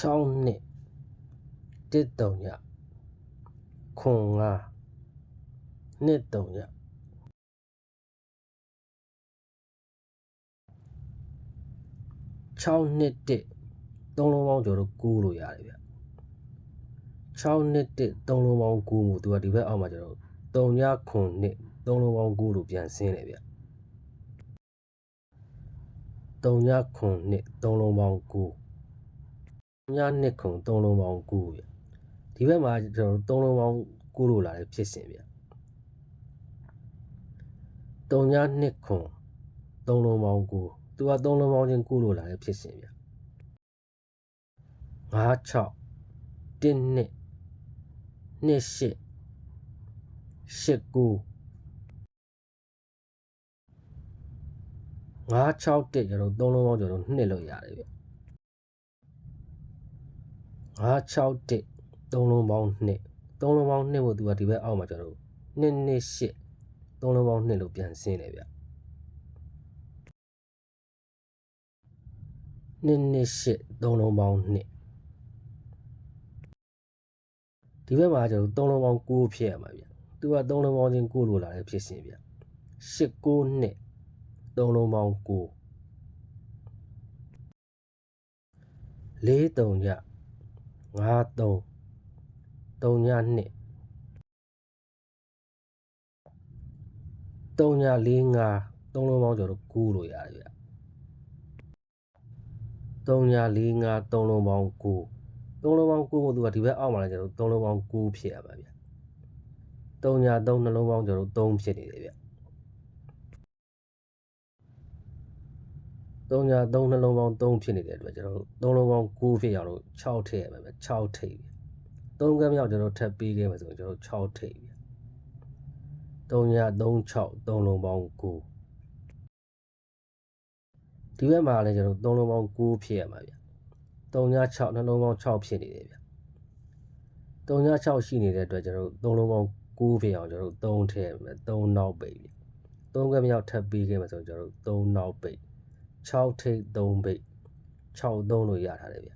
6နှစ်တစ်တုံညခွန်ငါနှစ်တုံည6နှစ်တစ်သုံးလုံးပေါင်းကျွန်တော်တို့ကူးလို့ရတယ်ဗျ6နှစ်တစ်သုံးလုံးပေါင်းကူးမှုသူကဒီဘက်အောက်မှာကျွန်တော်3ညခွန်နှစ်သုံးလုံးပေါင်းကူးလို့ပြန်ဆင်းတယ်ဗျ3ညခွန်နှစ်သုံးလုံးပေါင်းကူး ညနှစ်ခွန်သုံးလုံးပေါင်းကူးဗျဒီဘက်မှာကျွန်တော်တို့သုံးလုံးပေါင်းကူးလို့လာတဲ့ဖြစ်စဉ်ဗျ3ညနှစ်ခွန်သုံးလုံးပေါင်းကူးသူကသုံးလုံးပေါင်းချင်းကူးလို့လာတဲ့ဖြစ်စဉ်ဗျ9 6 1နှစ်နှစ်8 8 9 9 6တက်ကျွန်တော်သုံးလုံးပေါင်းကျွန်တော်နှစ်လို့ရတယ်ဗျ 9 6တက်သုံးလုံးပေါင်းနှစ်သုံးလုံးပေါင်းနှစ်ဖို့သူကဒီဘက်အောက်မှာကျွန်တော်နှစ်နှစ်8သုံးလုံးပေါင်းနှစ်လို့ပြန်ဆင်းတယ်ဗျနှစ်နှစ်8သုံးလုံးပေါင်းနှစ်ဒီဘက်မှာကျွန်တော်သုံးလုံးပေါင်း9ဖြစ်ရမှာဗျသူကသုံးလုံးပေါင်းချင်း9လို့လာတဲ့ဖြစ်စဉ်ဗျ8 9နှစ်သုံးလုံးပေါင်း9လေးတုံည ငါးတုံတုံညနှစ်တုံညလေးငါးသုံးလုံးပေါင်းကျွန်တော်တို့ကူးလို့ရတယ်ဗျတုံညလေးငါးသုံးလုံးပေါင်းကူးသုံးလုံးပေါင်းကူးဖို့သူကဒီဘက်အောက်မှာလည်းကျွန်တော်တို့သုံးလုံးပေါင်းကူးဖြစ်ရပါဗျတုံညသုံးနှလုံးပေါင်းကျွန်တော်တို့သုံးဖြစ်နေတယ်ဗျ တုံညသုံးနှလုံးပေါင်းသုံးဖြစ်နေတဲ့အတွက်ကျွန်တော်တို့သုံးလုံးပေါင်းကူးဖြစ်ရအောင်လို့6ထည့်ရပါဗျ6ထိပ်ဗျသုံးကမ်းမြောက်ကျွန်တော်ထပ်ပေးခဲ့မှာဆိုရင်ကျွန်တော်6ထိပ်ဗျ3ည36သုံးလုံးပေါင်း9ဒီဘက်မှာလည်းကျွန်တော်သုံးလုံးပေါင်း9ဖြစ်ရမှာဗျ3ည6နှလုံးပေါင်း6ဖြစ်နေတယ်ဗျ3ည6ရှိနေတဲ့အတွက်ကျွန်တော်သုံးလုံးပေါင်း9ဖြစ်အောင်ကျွန်တော်3ထည့်မယ်3နောက်ပိတ်ဗျ3ကမ်းမြောက်ထပ်ပေးခဲ့မှာဆိုရင်ကျွန်တော်3နောက်ပိတ် 6ထိပ်3ပိတ်6သုံးလို့ရထားတယ်ဗျ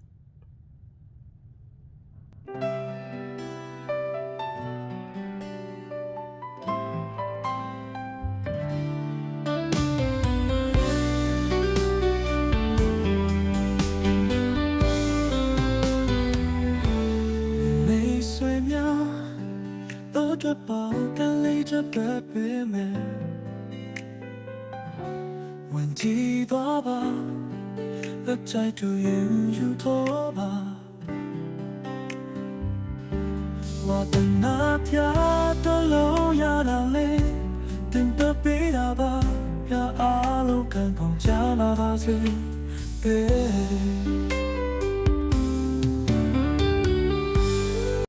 没睡眠，都着包干累着白背面， ကြည့်သွားပါ Look tight to you you တော့ပါဝါတနာပြတလို့ရတာလေတင်တပေးတာပါရအားလုံးကံကောင်းကြလာပါစေ Baby